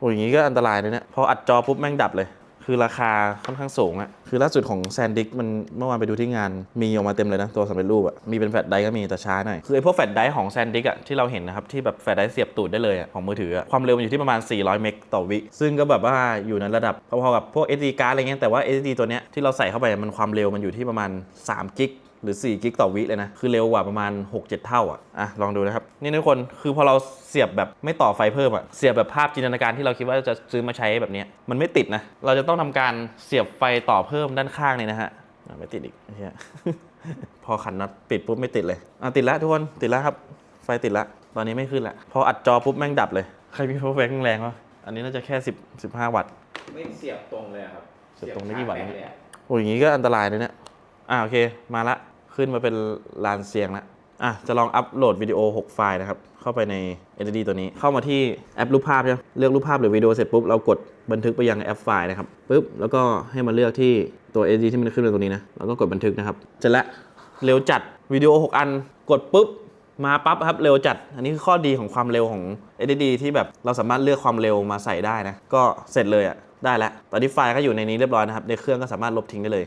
โอ้ยอย่างนี้ก็อันตรายเลยเนี่ยพออัดจอปุ๊บแม่งดับเลย คือราคาค่อนข้างสูงอะคือล่าสุดของแซนดิกมันเมื่อวานไปดูที่งานมีออกมาเต็มเลยนะ ตัวสำเร็จรูปอะมีเป็นแฟลชไดรฟ์ก็มีแต่ช้าหน่อยคือไอพวกแฟลชไดรฟ์ของแซนดิกอะที่เราเห็นนะครับ ที่แบบแฟลชไดรฟ์เสียบตูดได้เลยอะของมือถืออะความเร็วมันอยู่ที่ประมาณ 400 เมกต่อวิ ซึ่งก็แบบว่าอยู่ในระดับพอๆกับพวก SD card อะไรเงี้ยแต่ว่า SD ตัวเนี้ยที่เราใส่เข้าไปมันความเร็วมันอยู่ที่ประมาณ3กิก หรือ 4 กิกต่อวิเลยนะ คือเร็วกว่าประมาณ 6-7 เท่าอะอะ ลองดูนะครับ นี่ทุกคน คือพอเราเสียบแบบไม่ต่อไฟเพิ่มอะ เสียบแบบภาพจินตนาการที่เราคิดว่าจะซื้อมาใช้แบบเนี้ยมันไม่ติดนะ เราจะต้องทำการเสียบไฟต่อเพิ่มด้านข้างเนี่ยนะฮะอะไม่ติดอีกไอ้เหี้ยพอขันน็อตปิดปุ๊บไม่ติดเลย อะติดแล้วทุกคน ติดแล้วครับ ไฟติดแล้ว ตอนนี้ไม่ขึ้นละ พออัดจอปุ๊บแม่งดับเลย ใครมีโฟร์แบงค์แรงวะอันนี้น่าจะแค่10 15 วัตต์ ไม่เสียบตรงเลยอะครับ เสียบตรงไม่กี่วัตต์ชาร์จแบตเลยอะโอ้ยอย่างนี้ก็อันตรายเลยเนี่ย อ่าโอเคมาละขึ้นมาเป็นลานเสียงละอะจะลองอัปโหลดวิดีโอ 6 ไฟล์นะครับ เข้าไปใน SD ตัวนี้ เข้ามาที่แอปรูปภาพใช่ไหมเลือกรูปภาพหรือวิดีโอเสร็จปุ๊บ เรากดบันทึกไปยังแอปไฟล์นะครับปุ๊บ แล้วก็ให้มาเลือกที่ตัว SD ที่มันขึ้นมาตรงนี้นะ แล้วก็กดบันทึกนะครับเสร็จล้วเร็วจัดวิดีโอ 6 อัน กดปุ๊บ มาปั๊บครับ เร็วจัด อันนี้คือข้อดีของความเร็วของ SSD ที่แบบเราสามารถเลือกความเร็วมาใส่ได้นะ ก็เสร็จเลยอะได้แล้ว ตอนนี้ไฟล์ก็อยู่ในนี้เรียบร้อยนะครับ ในเครื่องก็สามารถลบทิ้งได้เลย